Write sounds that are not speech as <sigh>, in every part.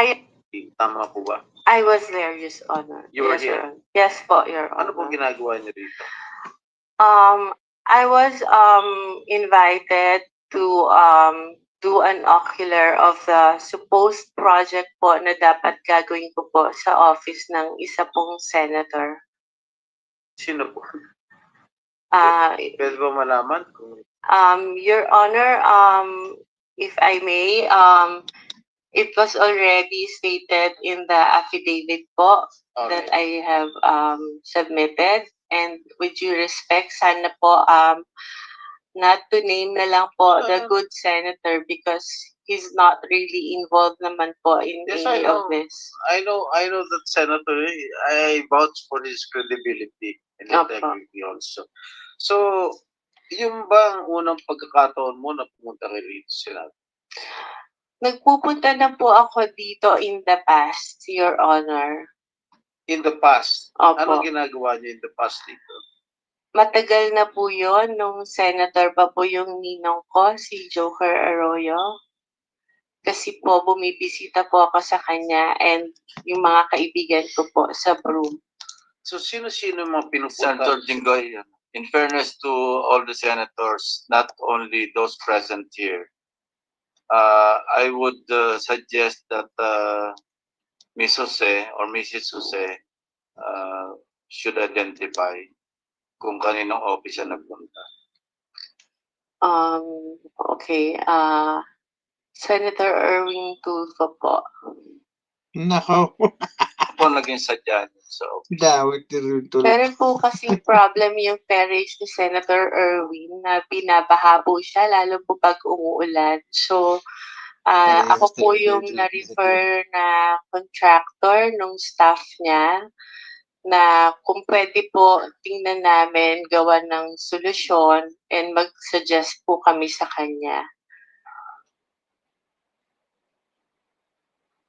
I Tama po ba? I was there, Your Honor. You were yes, Your here? Honor. Yes po, Your Ano Honor. pong ginagawa niyo dito? Um, I was um invited to um do an ocular of the supposed project po na dapat gagawin ko po sa office ng isa pong senator. Sino po? Ah, Pwede ba malaman kung um, Your Honor, um, if I may, um, it was already stated in the affidavit po that I have um, submitted. And with due respect, sana po um, not to name na lang po the good senator because he's not really involved naman po in Yes, I any of know. this. I know I know that Senator I vouch for his credibility and Opo. integrity also. So, yung ba ang unang pagkakataon mo na pumunta kay Rito Senado? Nagpupunta na po ako dito in the past, Your Honor. In the past, Opo. anong ginagawa niyo in the past dito? Matagal na po yon nung senator pa po yung ninong ko, si Joker Arroyo. Kasi po, bumibisita po ako sa kanya and yung mga kaibigan ko po sa Broome. So, sino-sino yung mga pinupunta? Senator Jinggoy, in fairness to all the senators, not only those present here, uh, I would uh, suggest that uh, Ms. Jose or Mrs. Jose uh, should identify kung kaninong office siya nagpunta. Um, okay, uh, Senator Erwin Tulfo po. Nako, Ako naging sadya niya office. dawit rin tuloy. Meron po kasing <laughs> problem yung ferries ni Senator Erwin na binabaha po siya, lalo po pag umuulan. So, ah, Yes, ako po yung na-refer na contractor nung staff niya na kung pwede po tingnan namin gawa ng solusyon and mag-suggest po kami sa kanya.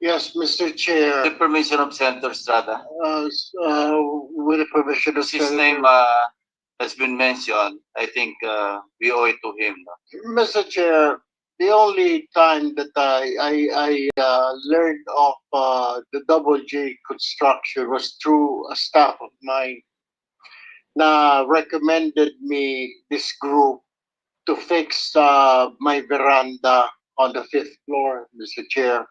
Yes, Mr. Chair, The permission of Senator Strada. uh, s- uh, with the permission of because his Senator. name uh, has been mentioned, I think uh, we owe it to him. no? Mr. Chair, the only time that I, I, I, uh, learned of, uh, the double J construction was through a staff of mine na recommended me this group to fix, uh, my veranda on the fifth floor, Mr. Chair.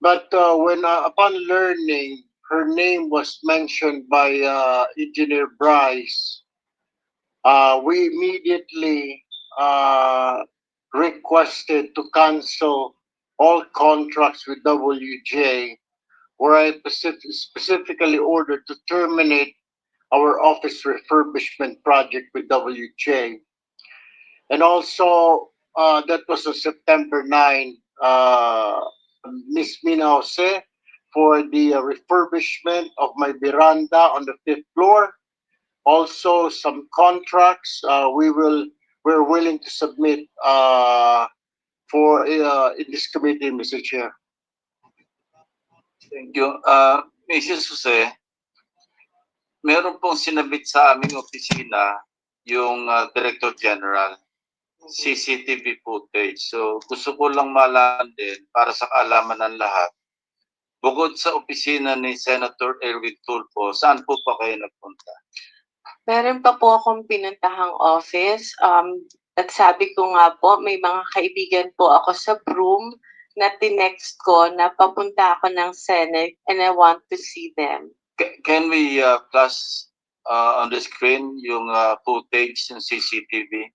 But, uh, when, uh, upon learning, her name was mentioned by, uh, Engineer Bryce, uh, we immediately, uh, requested to cancel all contracts with WJ, where I specif- specifically ordered to terminate our office refurbishment project with WJ. And also, uh, that was on September 9, Ms. Mina Jose for the uh, refurbishment of my veranda on the fifth floor. Also, some contracts, uh, we will we're willing to submit uh, for uh, in this committee, Mr. Chair. Thank you. Uh, Mrs. Jose, meron pong sinabit sa aming opisina yung uh, Director General, CCTV footage. So gusto ko lang malaman din para sa kaalaman ng lahat. Bukod sa opisina ni Senator Erwin Tulfo, saan po pa kayo nagpunta? Meron pa po akong pinuntahang office. Um, at sabi ko nga po, may mga kaibigan po ako sa Broome na tinext ko na papunta ako ng Senate and I want to see them. Ca- Can we uh, flash uh, on the screen yung uh, footage ng CCTV?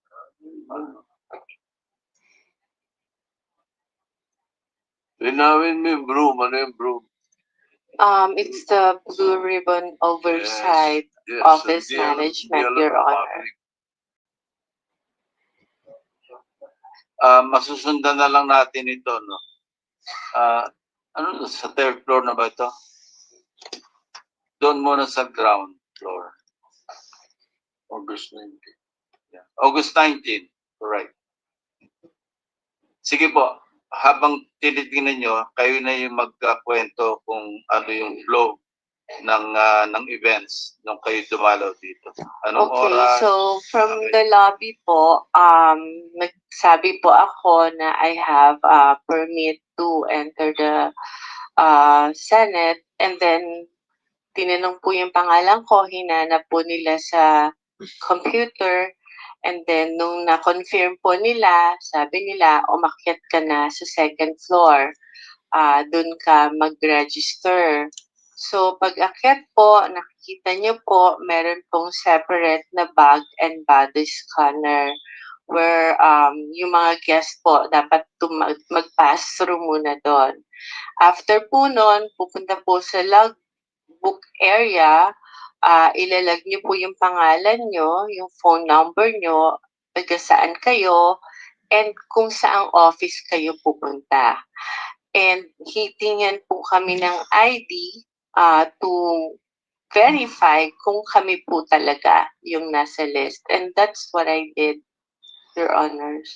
Linawin mo yung broom. Ano yung broom? Um, it's the Blue Ribbon Oversight. Yes, Office deal- management, deal Your Honor. public. Ah, masusundan na lang natin ito, no? Ah, ano, sa third floor na ba ito? Doon muna sa ground floor. August 19. Yeah. August 19, correct. Sige po, habang tinitingnan nyo, kayo na yung magkakwento kung ano yung flow ng ah, ng events nung kayo dumalaw dito. Anong Okay, oras? so from Okay. the lobby po, um, nagsabi po ako na I have a permit to enter the uh, Senate. And then, tinanong po yung pangalan ko, hinanap po nila sa computer. And then, nung na-confirm po nila, sabi nila, umakyat ka na sa second floor. Ah, doon ka mag-register. So, pag akyat po, nakikita niyo po, meron pong separate na bag and body scanner where um, yung mga guest po dapat mag-pass through muna doon. After po nun, pupunta po sa logbook area, ah ilalag niyo po yung pangalan niyo, yung phone number niyo, taga kayo, and kung saang office kayo pupunta. And hitingan po kami ng ID ah to verify kung kami po talaga yung nasa list. And that's what I did, Your Honors.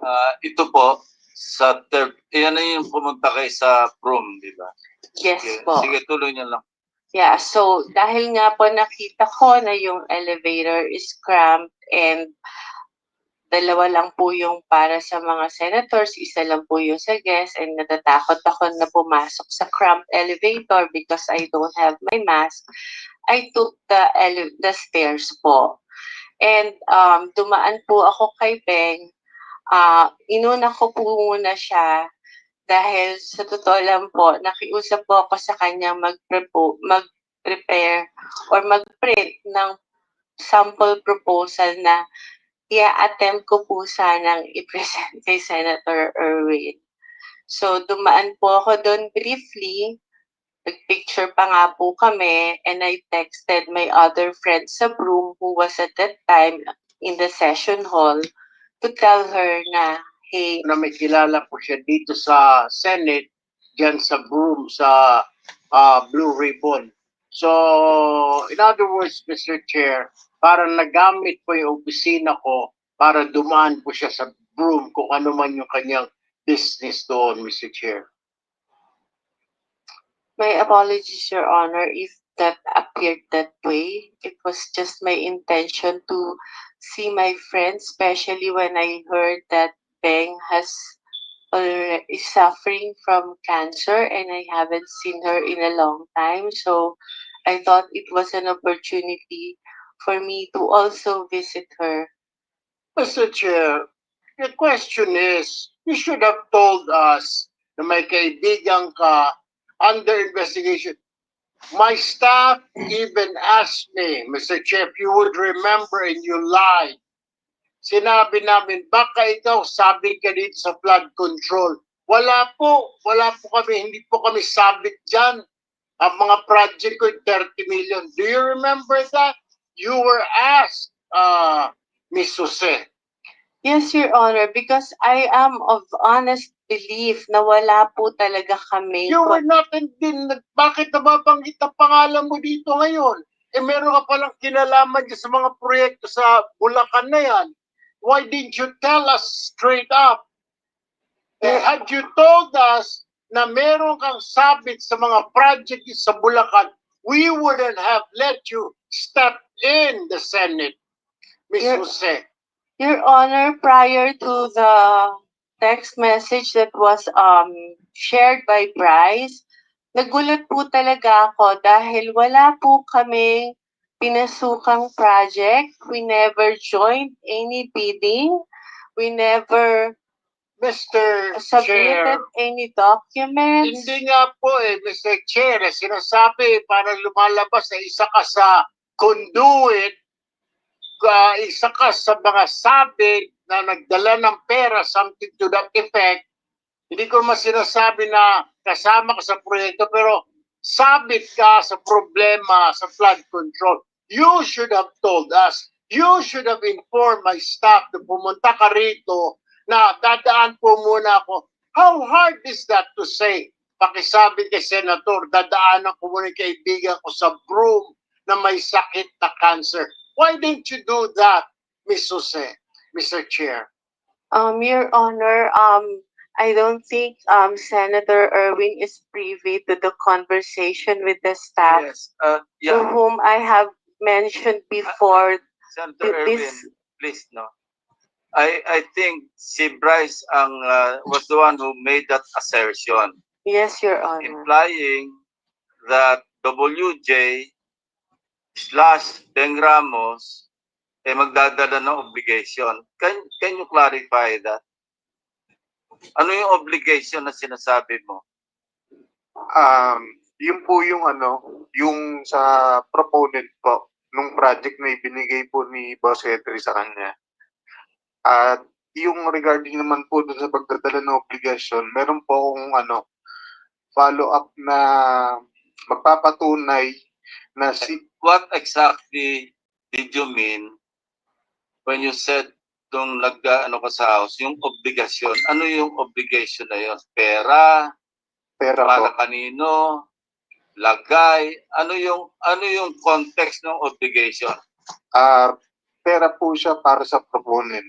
Ah, ito po, sa third, yan na yung pumunta kayo sa room, di ba? Yes Sige, po. sige, tuloy niyo lang. Yeah, so dahil nga po nakita ko na yung elevator is cramped and dalawa lang po yung para sa mga senators, isa lang po yung sa guests and natatakot ako na pumasok sa cramped elevator because I don't have my mask. I took the ele- the stairs po. And um, dumaan po ako kay Beng. Ah, inuna ko po muna siya dahil sa totoo lang po, nakiusap po ako sa kanya mag-prepare or mag-print ng sample proposal na i-attempt ko po sanang i-present kay Senator Erwin. So, dumaan po ako doon briefly. Nag-picture pa nga po kami and I texted my other friend sa room who was at that time in the session hall to tell her na, hey, na may kilala po siya dito sa Senate, dyan sa broom, sa ah, Blue Ribbon. So, in other words, Mr. Chair, parang nagamit po yung opisina ko para dumaan po siya sa broom kung ano man yung kanyang business doon, Mr. Chair. My apologies, Your Honor, if that appeared that way. It was just my intention to see my friend, especially when I heard that Beng has alre- is suffering from cancer and I haven't seen her in a long time. So I thought it was an opportunity for me to also visit her. Mr. Chair, the question is, you should have told us na may kaibigan ka under investigation. My staff even asked me, Mr. If you would remember and you lied. Sinabi namin, baka ikaw sabit ka dito sa flood control. Wala po, wala po kami, hindi po kami sabit dyan. Ang mga project ko, 30 million. Do you remember that? You were asked, uh, Miss Jose. Yes, Your Honor, because I am of honest belief na wala po talaga kami. You were not in din, bakit nababanggit ang pangalan mo dito ngayon? Eh meron ka palang kinalaman dyan sa mga proyekto sa Bulacan na yan. Why didn't you tell us straight up? Eh, had you told us na meron kang sabit sa mga project sa Bulacan, we wouldn't have let you step in the Senate, Ms. Yeah. Jose. Your Honor, prior to the text message that was um shared by Bryce, nagulat po talaga ako dahil wala po kaming pinasukang project. We never joined any bidding. We never Mr. Chair. submitted any documents. Hindi nga po eh, Mr. Chair, eh, sinasabi para lumalabas na isa ka sa conduit, ka, isa ka sa mga sabi na nagdala ng pera, something to that effect. Hindi ko mas sinasabi na kasama ka sa proyekto, pero sabit ka sa problema sa flood control. You should have told us. You should have informed my staff na pumunta ka rito na dadaan po muna ako How hard is that to say? Pakisabi kay Senator, dadaanan ko muna kaibigan ko sa broom na may sakit na cancer. Why didn't you do that, Miss Jose, Mr. Chair? Um, Your Honor, um, I don't think um Senator Irwin is privy to the conversation with the staff Yes, uh, to yeah, whom I have mentioned before Senator th- Erwin, this please, no. I I think si Bryce ang uh, was the one who made that assertion Yes, Your Honor. implying that WJ slash Beng Ramos ay magdadala ng obligation. Can can you clarify that? Ano yung obligation na sinasabi mo? Um, yun po yung ano, yung sa proponent po nung project na ibinigay po ni Boss Henry sa kanya. At yung regarding naman po dun sa pagdadala ng obligasyon, meron po akong ano, follow up na magpapatunay na si What exactly did you mean when you said nung nag ano ka sa house, yung obligasyon, ano yung obligation na yun? Pera, pera po. para kanino, lagay, ano yung ano yung context ng obligation? Ah, pera po siya para sa proponent.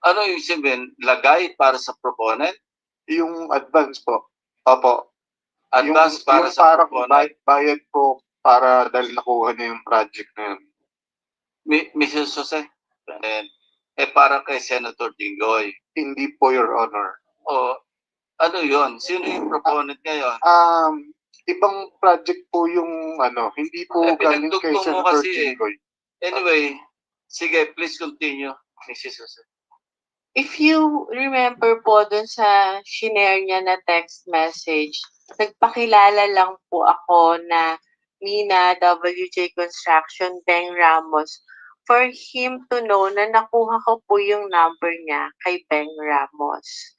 Ano yung sabihin? Lagay para sa proponent? Yung advance po. Opo. Advance yung, para yung sa parang proponent? bayad, bayad po para dahil nakuha niya yung project na yun. Mi- Mrs. Jose? And, eh para kay Senator Jinggoy. Hindi po, Your Honor. O ano yon? Sino yung proponent ngayon? Um, ibang project po yung ano, hindi po Eh, galing kay pinagdugtong mo Senator kasi eh. Jinggoy. Anyway, sige, please continue, Mrs. Jose. If you remember po dun sa shinare niya na text message, nagpakilala lang po ako na Mina WJ Construction, Beng Ramos, for him to know na nakuha ko po yung number niya kay Beng Ramos.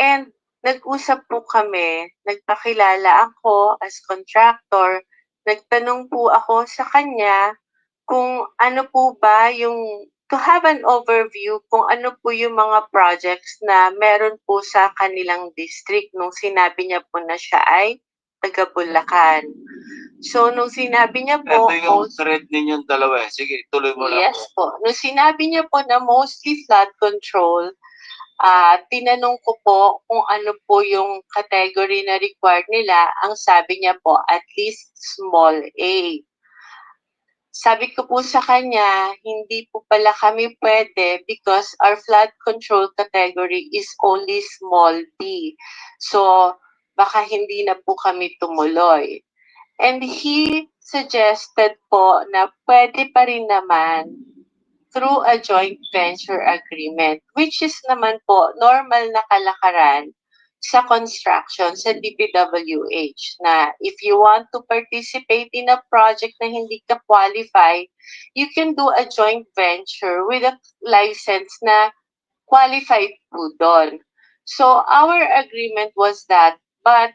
And nag-usap po kami, nagpakilala ako as contractor, nagtanong po ako sa kanya kung ano po ba yung to have an overview kung ano po yung mga projects na meron po sa kanilang district nung sinabi niya po na siya ay taga Bulacan. So, nung sinabi niya po, Ito yung most- thread ninyong dalawa. eh. Sige, tuloy mo lang yes po. po, nung sinabi niya po na mostly flood control, ah tinanong ko po kung ano po yung category na required nila. Ang sabi niya po, at least small A. Sabi ko po sa kanya, hindi po pala kami pwede because our flood control category is only small b. So, baka hindi na po kami tumuloy. And he suggested po na pwede pa rin naman through a joint venture agreement, which is naman po normal na kalakaran sa construction sa DPWH na if you want to participate in a project na hindi ka qualify, you can do a joint venture with a license na qualified po doon. So our agreement was that, but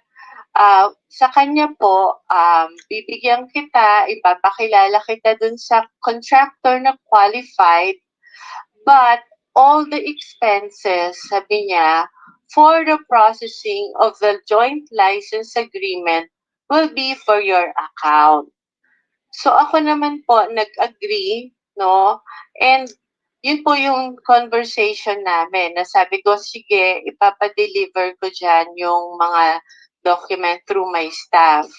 uh, sa kanya po, um, bibigyan kita, ipapakilala kita dun sa contractor na qualified, but all the expenses, sabi niya, for the processing of the joint license agreement will be for your account. So ako naman po nag-agree, no? And yun po yung conversation namin na sabi ko, sige, ipapadeliver ko dyan yung mga document through my staff.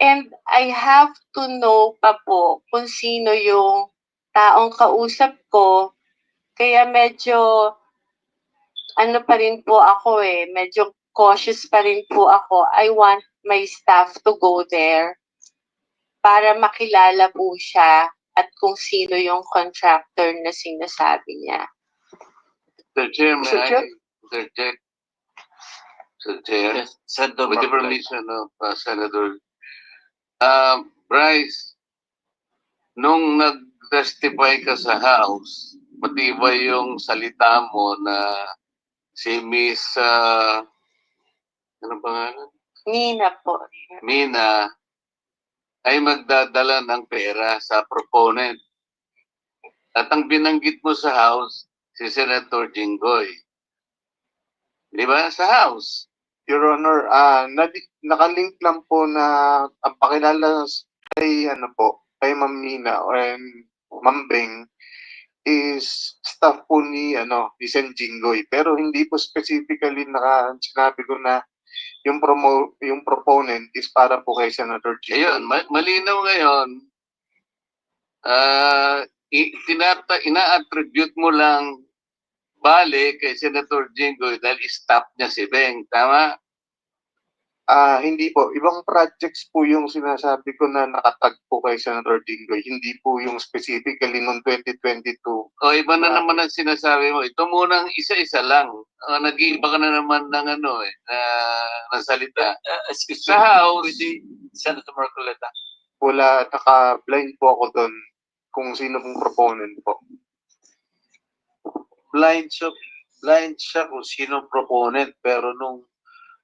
And I have to know pa po kung sino yung taong kausap ko. Kaya medyo ano pa rin po ako eh, medyo cautious pa rin po ako. I want my staff to go there para makilala po siya at kung sino yung contractor na sinasabi niya. Mr. Chair, may Mr. I Chair? interject? Mr. Chair, Yes, Senator with the Barclay. permission of uh, Senator. Uh, Bryce, nung nag-testify ka sa House, matibay yung salita mo na si Miss, uh, ano pangalan? Nina po. Mina ay magdadala ng pera sa proponent. At ang binanggit mo sa House, si Senator Jinggoy. Di ba? Sa House. Your Honor, ah nadi- nakalink lang po na ang pakilala kay ano po, kay Ma'am Nina and Ma'am Beng is staff po ni ano, ni Sen Jinggoy. Pero hindi po specifically naka sinabi ko na yung promo yung proponent is para po kay Senator Jinggoy. Ayun, ma- malinaw ngayon ah, i- tinata, ina-attribute mo lang bale kay Senator Jinggoy dahil stop niya si Beng. Tama? Ah, hindi po. Ibang projects po yung sinasabi ko na nakatag po kay Senator Jinggoy. Hindi po yung specifically noong 2022. O iba na Ah. naman ang sinasabi mo. Ito munang isa-isa lang. Uh, nag-iiba ka na naman ng ano eh, na, ng salita. Uh, excuse Sa me, House, with the Senator Marcoleta. Wala, naka-blind po ako doon kung sino pong proponent po. Blind siya, blind siya kung sino ang proponent, pero nung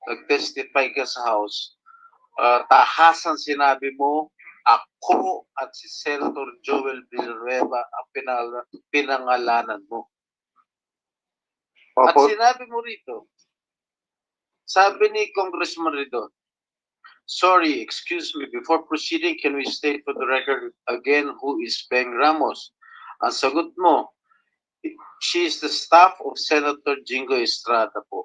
nag-testify ka sa House, uh, tahasan sinabi mo, ako at si Senator Joel Villanueva ang pinala- pinangalanan mo. At Opo, sinabi mo rito, sabi ni Congressman Ridon, Sorry, excuse me, before proceeding, can we state for the record again who is Beng Ramos? Ang sagot mo, she is the staff of Senator Jingo Estrada po.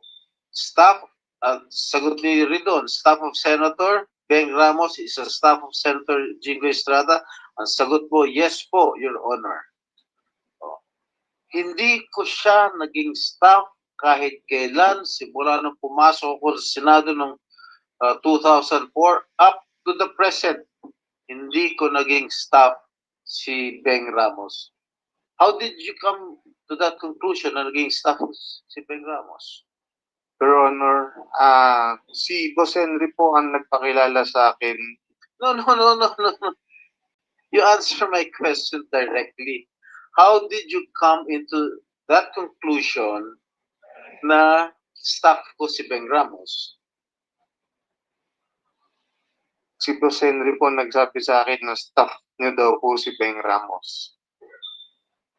Staff, ang sagot ni Ridon, staff of Senator Beng Ramos is a staff of Senator Jingo Estrada. Ang sagot mo, yes po, Your Honor. Oh. Hindi ko siya naging staff kahit kailan, simula nung pumasok ako sa Senado noong uh, 2004 up to the present. Hindi ko naging staff si Beng Ramos. How did you come to that conclusion na naging staff si Beng Ramos? Your Honor, ah, si Boss Henry po ang nagpakilala sa akin. No, no, no, no, no. no. You answer my question directly. How did you come into that conclusion na staff ko si Beng Ramos? Si Boss Henry po nagsabi sa akin na staff niyo daw po si Beng Ramos.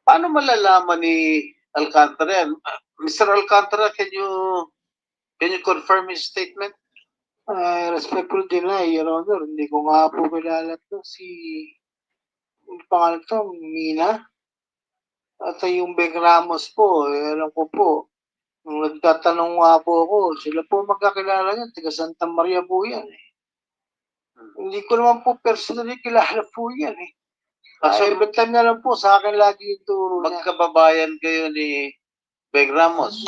Paano malalaman ni Alcantara yan? Uh, Mr. Alcantara, can you can you confirm his statement? I respectful deny, Your Honor. Hindi ko nga po kilala to si yung pangalan to, Mina. At yung Beng Ramos po, eh, alam ko po, nung nagtatanong nga po ako, sila po magkakilala yan, taga Santa Maria po yan. Eh. Hindi ko naman po personally kilala po yan eh. Kaso every time na lang po, sa akin lagi yung turo niya. magkababayan kayo ni Beng Ramos.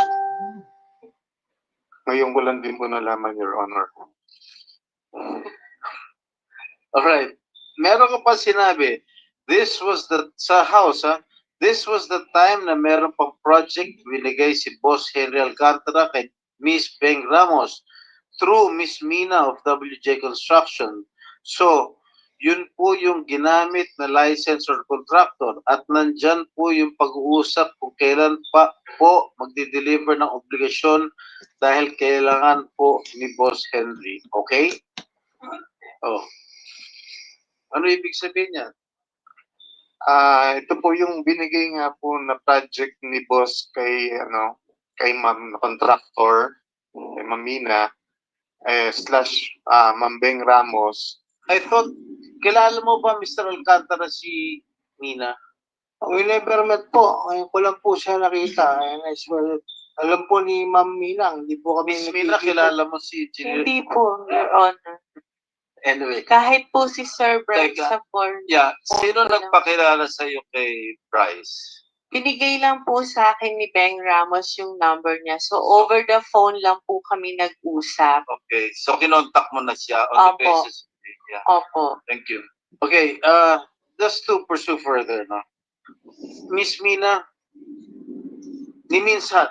Ngayon ko lang din po nalaman, Your Honor. Alright. Meron ka pa sinabi, this was the, sa house ha, this was the time na meron pang project binigay si Boss Henry Alcantara kay Miss Beng Ramos through Miss Mina of WJ Construction. So, yun po yung ginamit na license or contractor at nandyan po yung pag-uusap kung kailan pa po magdi-deliver ng obligasyon dahil kailangan po ni Boss Henry. Okay? Oh. Ano ibig sabihin niya? Ah, ito po yung binigay nga po na project ni boss kay ano, kay Ma'am contractor, kay Ma'am Mina, eh, slash ah, Ma'am Beng Ramos. I thought, kilala mo ba Mr. Alcantara si Mina? We never met po. Ngayon ko lang po siya nakita. And I swear, alam po ni Ma'am Minang, hindi po kami Miss Mina, nakikita. kilala mo si Engineer? Hindi po, Your Honor. Anyway, Kahit po si Sir Bryce Teka. sa form, Yeah, sino nagpakilala sa iyo kay Bryce? binigay lang po sa akin ni Beng Ramos yung number niya. So, over the phone lang po kami nag-usap. Okay, so kinontak mo na siya on the Opo. basis. Yeah, Opo. thank you. okay, uh, just to pursue further, no? Miss Mina, ni minsan,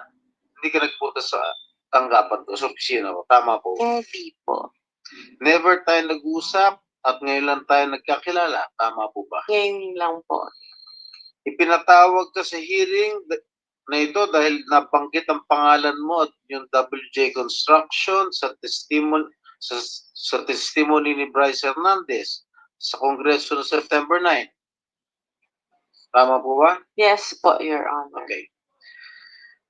hindi ka nagpunta sa tanggapan ko, sa opisina ko. Tama po. Hindi po. Never tayo nag-usap at ngayon lang tayo nagkakilala. Tama po ba? Ngayon lang po. Ipinatawag ka sa hearing na ito dahil nabanggit ang pangalan mo at yung WJ Construction sa testimony sa, sa testimony ni Bryce Hernandez sa Kongreso noong September 9. Tama po ba? Yes po, Your Honor. Okay.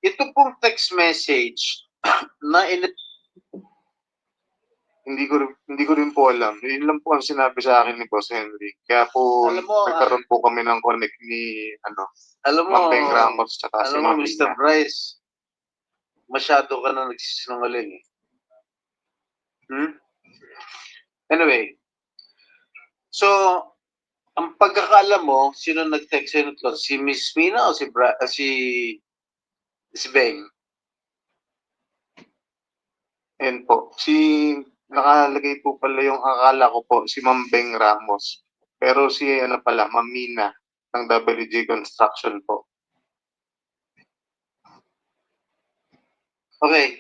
Ito pong text message <clears throat> na in Hindi ko rin- hindi ko rin po alam. Yun lang po ang sinabi sa akin ni Boss Henry. Kaya po Alam mo, nagkaroon po kami ng connect ni ano, alam mo, Ma'am Ramos tsaka si alam mo, Ma'am Mr. Bryce, masyado ka na nagsisinungaling eh. Hmm? Anyway, so, Ang pagkakaalam mo, sino nag-text sa'yo nito? Si Miss Mina o si Bra ah, si si Beng? Ayan po. Si, nakalagay po pala yung akala ko po, si Ma'am Beng Ramos. Pero si, ano pala, Ma'am Mina ng WJ Construction po. Okay.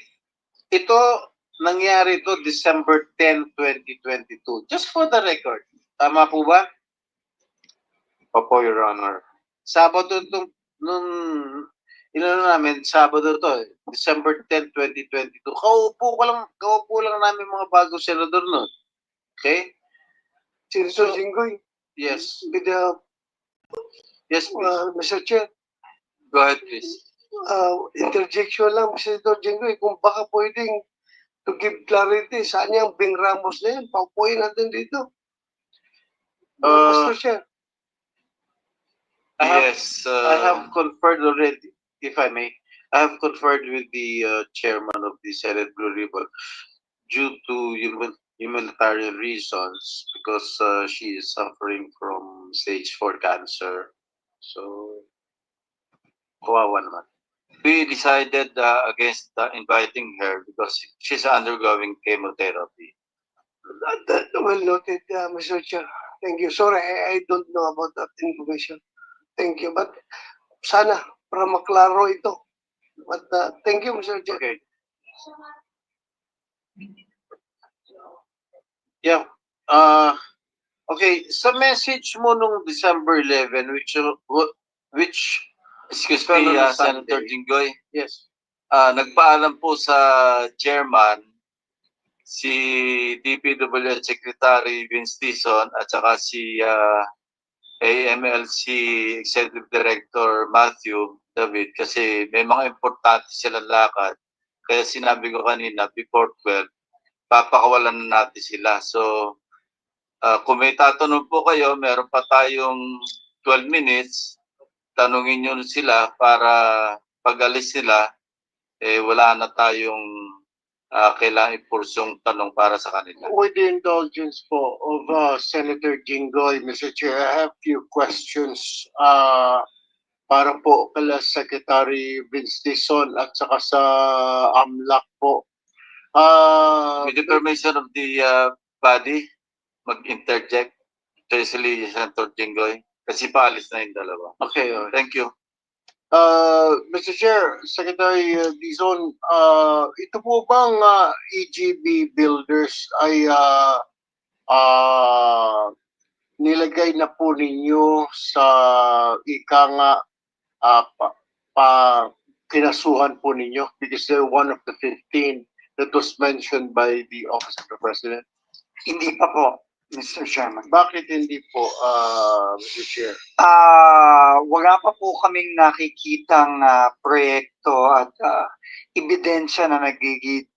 Ito, nangyari to December 10, 2022. Just for the record. Tama po ba? Opo, Your Honor. Sabado itong, nung, inano namin, Sabado to, eh, December 10, 2022. Kaupo ko lang, kaupo lang namin mga bagong senador nun. Okay? Senator Jinggoy, Yes. with the, Yes, please. uh, Mr. Chair, Go ahead, please. uh, interjection lang, Senator Jinggoy, kung baka pwedeng to give clarity, saan yung Bing Ramos na yan? Paupuin natin dito. Uh, Mr. Chair. I have, yes. I uh, have conferred already, if I may, I have conferred with the uh, chairman of the Senate Blue Ribbon due to human, humanitarian reasons because uh, she is suffering from stage 4 cancer. So, kawawa naman. We decided uh, against uh, inviting her because she's undergoing chemotherapy. That, that, well noted, uh, Mr. Chair. Thank you. Sorry, I, I don't know about that information. Thank you. But sana, para maklaro ito. But uh, thank you, Mr. Chair. Okay. Yeah. Uh, okay, sa message mo nung December 11, which, uh, which, Excuse me, uh, Senator. Jinggoy. yes, Ah, nagpaalam po sa chairman si DPWH Secretary Vince Dizon at saka si ah, AMLC Executive Director Matthew David kasi may mga importante silang lakad. Kaya sinabi ko kanina before 12, papakawalan na natin sila. So, ah, kung may tatanong po kayo, meron pa tayong 12 minutes. Tanungin nyo sila para pag alis nila, eh wala na tayong uh, kailangan ipursong tanong para sa kanila. With the indulgence po of uh, Senator Jinggoy, Mr. Chair, I have few questions uh, para po kala Secretary Vince Dizon at saka sa AMLAC po. Uh, With the permission of the uh, body, mag-interject, especially Senator Jinggoy, kasi paalis na yung dalawa. okay, okay. Thank you. Uh, Mr. Chair, Secretary uh, Dizon, uh, ito po bang uh, EGB builders ay uh, uh, nilagay na po ninyo sa ika nga uh, pa, pa kinasuhan po ninyo because they're one of the 15 that was mentioned by the Office of the President? Hindi pa po, Mr. Chairman. Bakit hindi po, uh, Mr. Chair? Ah, wala pa po kaming nakikitang ah, proyekto at ah, ebidensya na nagigit.